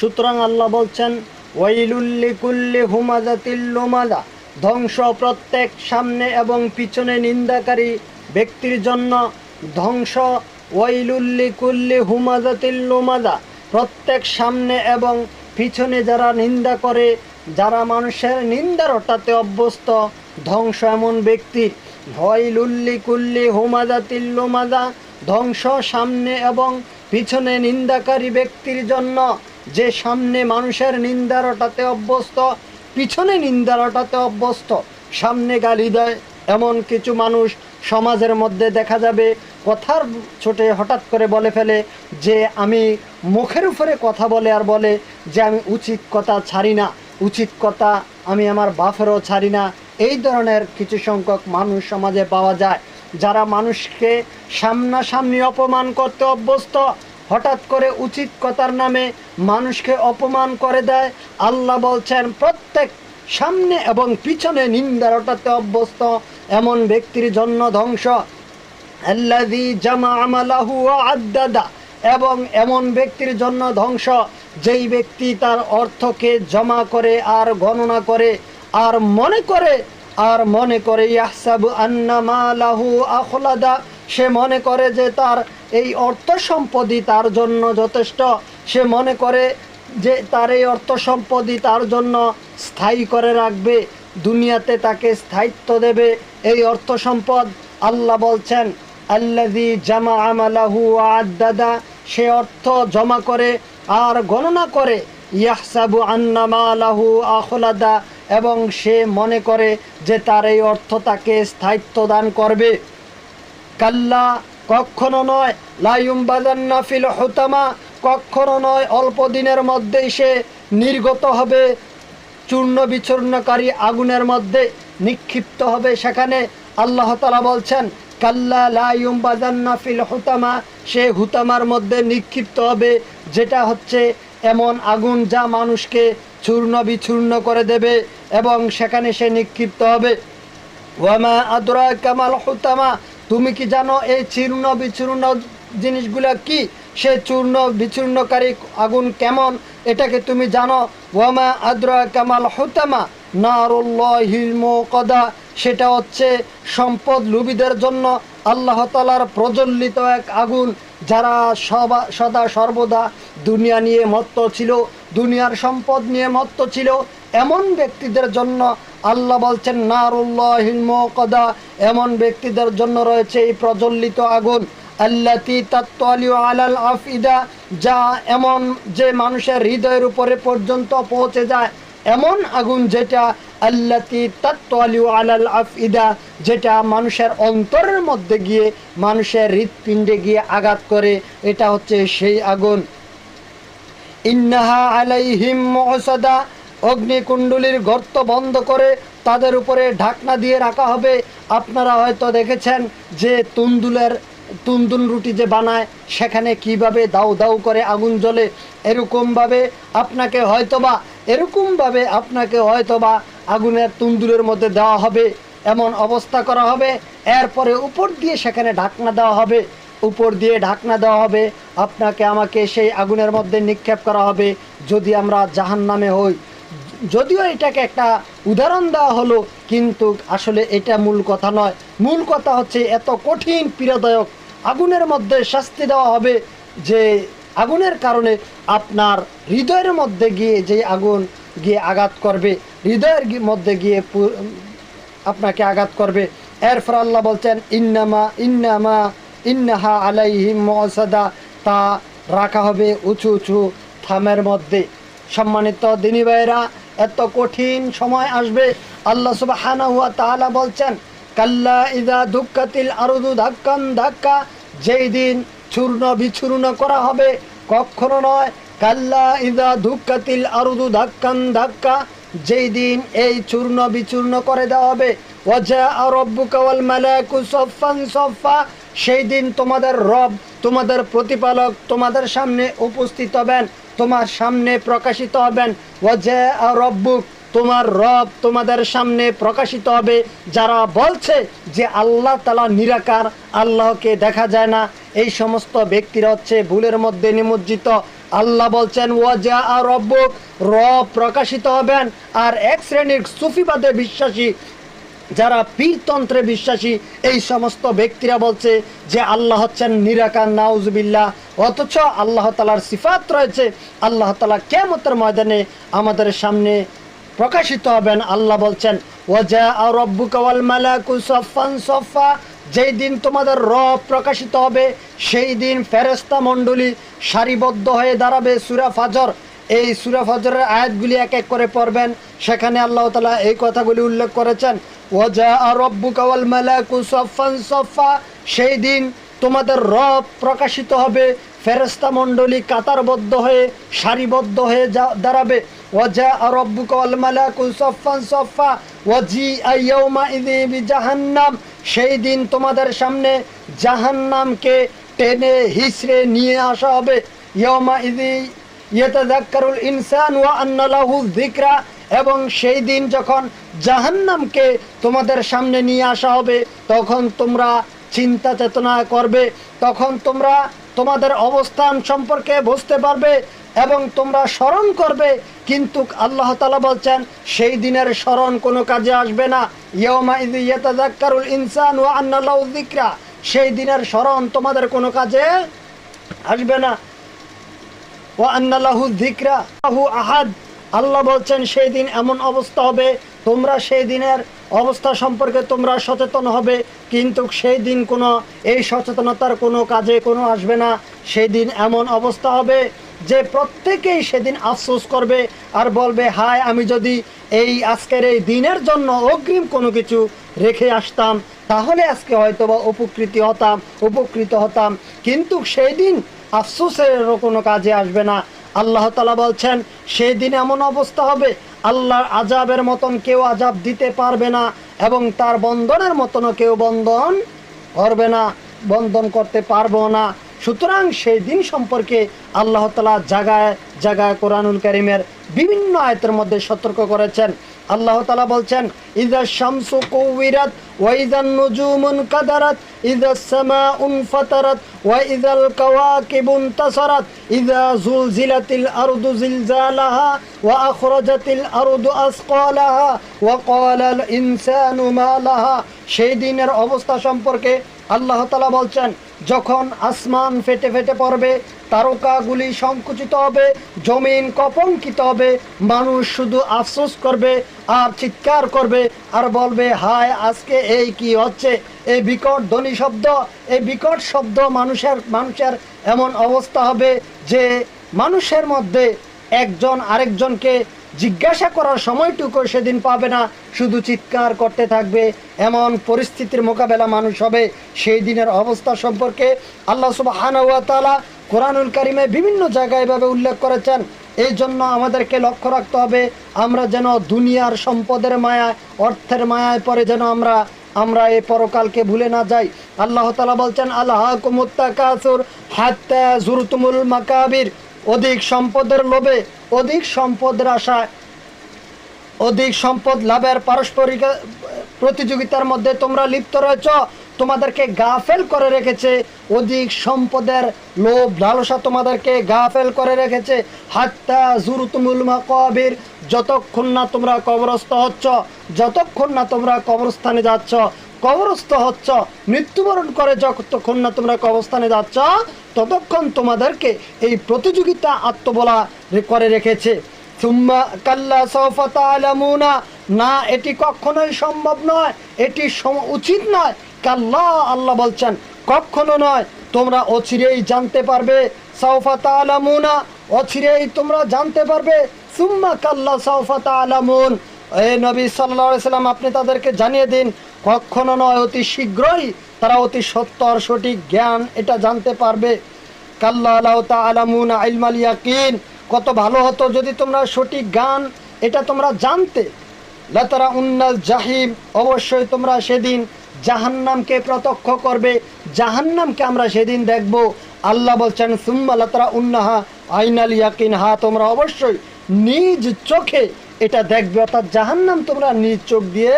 সুতরাং আল্লাহ বলছেন ওয়াইলুল্লি কুল্লি হুমাজাতিল্লুমাদা ধ্বংস প্রত্যেক সামনে এবং পিছনে নিন্দাকারী ব্যক্তির জন্য ধ্বংস। ওয়াইলুল্লি কুল্লি হুমাজাতিল্লুমাদা প্রত্যেক সামনে এবং পিছনে যারা নিন্দা করে, যারা মানুষের নিন্দার হঠাতে অভ্যস্ত, ধ্বংস এমন ব্যক্তির ওয়াইলুল্লি কুল্লি হুমাজাতিল্লুমাদা ধ্বংস সামনে এবং পিছনে নিন্দাকারী ব্যক্তির জন্য যে সামনে মানুষের নিন্দার ওটাতে অভ্যস্ত, পিছনে নিন্দার ওটাতে অভ্যস্ত, সামনে গালি দেয়, এমন কিছু মানুষ সমাজের মধ্যে দেখা যাবে, কথার ছোটে হঠাৎ করে বলে ফেলে যে আমি মুখের উপরে কথা বলে আর বলে যে আমি উচিত কথা ছাড়ি না, উচিত কথা আমি আমার বাপেরও ছাড়ি না। এই ধরনের কিছু সংখ্যক মানুষ সমাজে পাওয়া যায়, যারা মানুষকে সামনাসামনি অপমান করতে অভ্যস্ত হঠাৎ করে উচিত কথার নামে মানুষকে অপমান করে দেয়। আল্লাহ বলছেন, প্রত্যেক সামনে এবং পিছনে নিন্দার ওটাতে অভ্যস্ত এমন ব্যক্তির জন্য ধ্বংস। আদ্দাদা। এবং এমন ব্যক্তির জন্য ধ্বংস, যেই ব্যক্তি তার অর্থকে জমা করে আর গণনা করে, আর মনে করে, আর মনে করে, ইয়াহসাবু আন্না মালাহু আখলাদা। সে মনে করে যে তার এই অর্থ সম্পদই তার জন্য যথেষ্ট। সে মনে করে যে তার এই অর্থ সম্পদই তার জন্য স্থায়ী করে রাখবে। দুনিয়াতে তাকে স্থায়িত্ব দেবে। এই অর্থ সম্পদ আল্লাহ বলছেন আল্লাদি জামা আমালাহু আদাদা সে অর্থ জমা করে আর গণনা করে, ইয়াহসাবু আন্নামালাহু আখলাদা। এবং সে মনে করে যে তার এই অর্থ তাকে স্থায়িত্ব দান করবে। কাল্লা, কখনো নয় লাইম বাজান্না ফিল হুতামা, কখনো নয়, অল্প দিনের মধ্যেই সে নির্গত হবে, চূর্ণ বিচূর্ণকারী আগুনের মধ্যে নিক্ষিপ্ত হবে। সেখানে আল্লাহ তালা বলছেন, কাল্লা লাইম বাজান্না ফিল হুতামা, সে হুতামার মধ্যে নিক্ষিপ্ত হবে, যেটা হচ্ছে এমন আগুন যা মানুষকে চূর্ণ বিচূর্ণ করে দেবে এবং সেখানে সে নিক্ষিপ্ত হবে। ওয়ামা আদরা কামাল হুতামা তুমি কি জানো এই চূর্ণ বিচূর্ণ জিনিসগুলো কি? সে চূর্ণ বিচূর্ণকারী আগুন কেমন? এটাকে তুমি জানো? ওয়ামা আদ্র কামাল হুতামা কদা সেটা হচ্ছে সম্পদ লুবিদের জন্য আল্লাহ তালার প্রজ্বলিত এক আগুন। যারা সবা সদা সর্বদা দুনিয়া নিয়ে মত্ত ছিল, দুনিয়ার সম্পদ নিয়ে মত্ত ছিল, এমন ব্যক্তিদের জন্য আল্লাহ বলছেন, নারুল্লাহিল কদা এমন ব্যক্তিদের জন্য রয়েছে এই প্রজ্বলিত আগুন, আল্লাতি তাত্তালিউ আলাল আফিদা যা এমন যে মানুষের হৃদয়ের উপরে পর্যন্ত পৌঁছে যায়। এমন আগুন যেটা আল্লাতি তাত্তালিউ আলাল আফিদা যেটা মানুষের অন্তরের মধ্যে গিয়ে মানুষের হৃৎপিণ্ডে গিয়ে আঘাত করে, এটা হচ্ছে সেই আগুন। ইন্নাহা আলাইহিম মুহসাদা অগ্নিকুণ্ডলীর গর্ত বন্ধ করে তাদের উপরে ঢাকনা দিয়ে রাখা হবে। আপনারা হয়তো দেখেছেন যে তুন্দুলের, তুন্দুল রুটি যে বানায়, সেখানে কীভাবে দাউ দাউ করে আগুন জ্বলে, এরকমভাবে আপনাকে হয়তোবা এরকমভাবে আপনাকে হয়তোবা আগুনের তুন্দুলের মধ্যে দেওয়া হবে, এমন অবস্থা করা হবে। এরপরে উপর দিয়ে সেখানে ঢাকনা দেওয়া হবে। উপর দিয়ে ঢাকনা দেওয়া হবে। আপনাকে, আমাকে সেই আগুনের মধ্যে নিক্ষেপ করা হবে যদি আমরা জাহান নামে হই। যদিও এটাকে একটা উদাহরণ দেওয়া হলো, কিন্তু আসলে এটা মূল কথা নয়। মূল কথা হচ্ছে, এত কঠিন, পীড়াদায়ক আগুনের মধ্যে শাস্তি দেওয়া হবে যে আগুনের কারণে আপনার হৃদয়ের মধ্যে গিয়ে যে আগুন গিয়ে আঘাত করবে, হৃদয়ের মধ্যে গিয়ে আপনাকে আঘাত করবে। এরপর আল্লাহ বলছেন, ইন্নামা ইন্নামা, ইন্নাহা আলাইহিম মসাদা। তা রাখা হবে উঁচু উঁচু থামের মধ্যে। সম্মানিত দিনী ভাইরা এত কঠিন সময় আসবে। আল্লাহ সুবহানাহু ওয়া তাআলা বলছেন, কাল্লা ইদা দুক্কাতিল আরুদু ধাক্কান ধাক্কা যেই দিন চূর্ণ বিচূর্ণ করা হবে কখনো নয়, কাল্লা ইদা দুক্কাতিল আরুদু ধাক্কান ধাক্কা, যেই দিন এই চূর্ণ বিচূর্ণ করে দেওয়া হবে, ওয়াজা রব্বুকা ওয়াল মালাকু সফান সফা সেই দিন তোমাদের রব, তোমাদের প্রতিপালক তোমাদের সামনে উপস্থিত হবেন, তোমার সামনে প্রকাশিত হবেন, ওয়াজা রব্বুক তোমার রব তোমাদের সামনে প্রকাশিত হবে, যারা বলছে যে আল্লাহ তালা নিরাকার, আল্লাহকে দেখা যায় না, এই সমস্ত ব্যক্তিরা হচ্ছে ভুলের মধ্যে নিমজ্জিত। আল্লাহ বলছেন ওয়াজা আর রব্বুক রব প্রকাশিত হবেন। আর এক শ্রেণির সুফিবাদে বিশ্বাসী, যারা পীরতন্ত্রে বিশ্বাসী, এই সমস্ত ব্যক্তিরা বলছে যে আল্লাহ হচ্ছেন নিরাকার, নাউজবিল্লাহ। অথচ আল্লাহ তালার সিফাত রয়েছে। আল্লাহ তালা কেমতের ময়দানে আমাদের সামনে প্রকাশিত হবেন। আল্লাহ বলছেন ওয়াজা যেই দিন তোমাদের রব প্রকাশিত হবে, সেই দিন ফেরেস্তা মণ্ডলী সারিবদ্ধ হয়ে দাঁড়াবে সুরা ফাজর। এই সুরা ফজরের আয়াতগুলি এক এক করে পড়বেন। সেখানে আল্লাহ তালা এই কথাগুলি উল্লেখ করেছেন ওজা রব্বু কাওয়াল মালাকু সফান সফা সেই দিন তোমাদের রব প্রকাশিত হবে ফেরেস্তা মণ্ডলী কাতারবদ্ধ হয়ে সারিবদ্ধ হয়ে যা, দাঁড়াবে। কাওয়াল মালাকু সফান সফা ওয়াজি আইয়াউমা ইদি জাহান্নাম সেই দিন তোমাদের সামনে জাহান্নামকে টেনে হিসড়ে নিয়ে আসা হবে। ইয়মা ইদি ইয়েতাজাক্কারুল ইনসান ওয়া আন্না লাহু যিকরা। এবং সেই দিন যখন জাহান্নামকে তোমাদের সামনে নিয়ে আসা হবে, তখন তোমরা চিন্তা চেতনা করবে, তখন তোমরা তোমাদের অবস্থান সম্পর্কে বুঝতে পারবে। এবং তোমরা স্মরণ করবে, কিন্তু আল্লাহ তালা বলছেন, সেই দিনের স্মরণ কোনো কাজে আসবে না। ইয়েতাজাক্কারুল ইনসান ওয়া আন্না লাহু সেই দিনের স্মরণ তোমাদের কোনো কাজে আসবে না। ও আন্নাল্লাহু যিকরা আহু আহাদ। আল্লাহ বলছেন, সেই দিন এমন অবস্থা হবে, তোমরা সেই দিনের অবস্থা সম্পর্কে তোমরা সচেতন হবে, কিন্তু সেই দিন কোনো, এই সচেতনতার কোনো কাজে কোনো আসবে না। সেই দিন এমন অবস্থা হবে যে প্রত্যেকেই সেদিন আফসোস করবে আর বলবে, হায়, আমি যদি এই আজকের এই দিনের জন্য অগ্রিম কোনো কিছু রেখে আসতাম, তাহলে আজকে হয়তো বা উপকৃত হতাম উপকৃত হতাম। কিন্তু সেই দিন আফসোসেরও কোনো কাজে আসবে না। আল্লাহ তালা বলছেন সেই দিন এমন অবস্থা হবে, আল্লাহর আজাবের মতন কেউ আজাব দিতে পারবে না এবং তার বন্ধনের মতনও কেউ বন্ধন করবে না, বন্ধন করতে পারব না। সুতরাং সেই দিন সম্পর্কে আল্লাহ তালা জাগায় জায়গায় কোরআনুল করিমের বিভিন্ন আয়তের মধ্যে সতর্ক করেছেন। আল্লাহ তালা বলছেন ইদা শামসু কৌবিরাত ওয়াইদান নজুমুন কাদারাত ইদা সামা উনফাতারাত ওয়াইদাল কাওয়াকিবুন তাসারাত ইদা জুলজিলাতিল আরদু জিলজালাহা ওয়া আখরাজাতিল আরদু আসকালাহা ওয়া ক্বালাল ইনসানু মা লাহা। সেই দিনের অবস্থা সম্পর্কে আল্লাহ তালা বলছেন যখন আসমান ফেটে ফেটে পড়বে, তারকাগুলি সংকুচিত হবে, জমিন কপঙ্কিত হবে, মানুষ শুধু আফসোস করবে আর চিৎকার করবে আর বলবে, হায়, আজকে এই কি হচ্ছে? এই বিকট ধ্বনি শব্দ, এই বিকট শব্দ মানুষের মানুষের এমন অবস্থা হবে যে মানুষের মধ্যে একজন আরেকজনকে জিজ্ঞাসা করার সময়টুকু সেদিন পাবে না। শুধু চিৎকার করতে থাকবে। এমন পরিস্থিতির মোকাবেলা মানুষ হবে। সেই দিনের অবস্থা সম্পর্কে আল্লাহ সুবাহানুয়াতালা কোরআনুল কারিমে বিভিন্ন জায়গায় এভাবে উল্লেখ করেছেন। এই জন্য আমাদেরকে লক্ষ্য রাখতে হবে, আমরা যেন দুনিয়ার সম্পদের মায়ায় অর্থের মায়ায় পরে যেন আমরা আমরা এই পরকালকে ভুলে না যাই। আল্লাহ তালা বলছেন আল্লাহ কুমুত্তাকাসুর হাত্তা জুরতুমুল মাকাবির। অধিক সম্পদের লোভে অধিক সম্পদের আশায় অধিক সম্পদ লাভের পারস্পরিক প্রতিযোগিতার মধ্যে তোমরা লিপ্ত রয়েছ। তোমাদেরকে গাফেল করে রেখেছে। অধিক সম্পদের লোভ, লালসা তোমাদেরকে গাফেল করে রেখেছে। হাত্তা জুরুতুমুল মাকাবির, যতক্ষণ না তোমরা কবরস্থ হচ্ছ, যতক্ষণ না তোমরা কবরস্থানে যাচ্ছ কবরস্থ হচ্ছ, মৃত্যুবরণ করে যতক্ষণ না তোমরা কবরস্থানে যাচ্ছ, ততক্ষণ তোমাদেরকে এই প্রতিযোগিতা আত্মবলা করে রেখেছে। সুম্মা কাল্লা না, এটি কখনোই সম্ভব নয়, এটি উচিত নয়। কাল্লা, আল্লাহ বলছেন, কখনো নয়, তোমরা অচিরেই জানতে পারবে। সৌফা তালামুনা অচিরেই তোমরা জানতে পারবে। সুম্মা কাল্লা সৌফা তালামুন এ নবী সাল্লাহ সাল্লাম আপনি তাদেরকে জানিয়ে দিন কখনো নয়, অতি শীঘ্রই তারা অতি সত্য আর সঠিক জ্ঞান এটা জানতে পারবে। কাল্লা আল্লাহ তালামুন আইলমাল ইয়াকিন, কত ভালো হতো যদি তোমরা সঠিক গান এটা তোমরা জানতে। লাতারা উন্নাল জাহিম, অবশ্যই তোমরা সেদিন জাহান্নামকে প্রত্যক্ষ করবে। জাহান্নামকে আমরা সেদিন দেখব। আল্লাহ বলছেন, সুম্মা লাতারা উন্নাহা আইনাল ইয়াকিন, হা, তোমরা অবশ্যই নিজ চোখে এটা দেখবে, অর্থাৎ জাহান্নাম তোমরা নিজ চোখ দিয়ে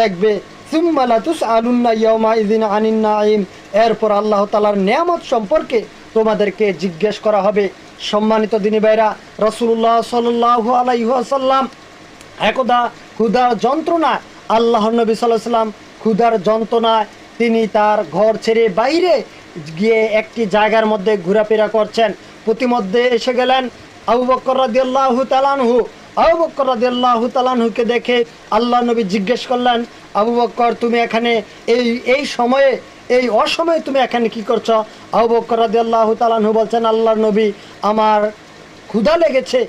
দেখবে। সুম্মালাতুস আলুন্না ইয়মা ইদিন আনিন নাইম এরপর আল্লাহ তালার নিয়ামত সম্পর্কে তোমাদেরকে জিজ্ঞেস করা হবে। সম্মানিত দিনী ভাইরা রসুল্লাহ সাল্লাহ আলাইসাল্লাম একদা ক্ষুধার যন্ত্রণা আল্লাহ নবী সাল্লাহ সাল্লাম ক্ষুধার যন্ত্রণায় তিনি তার ঘর ছেড়ে বাইরে গিয়ে একটি জায়গার মধ্যে ঘোরাফেরা করছেন। প্রতিমধ্যে এসে গেলেন আবু বক্কর রাদিয়াল্লাহু তালানহু আবু বক্কর রাদিয়াল্লাহু তালানহুকে দেখে আল্লাহ নবী জিজ্ঞেস করলেন, আবু বক্কর তুমি এখানে এই এই সময়ে, এই অসময়ে তুমি এখানে কি করছ? আবু বক্কর রাদিয়াল্লাহু তালানহু বলছেন আল্লাহ নবী আমার ক্ষুধা লেগেছে।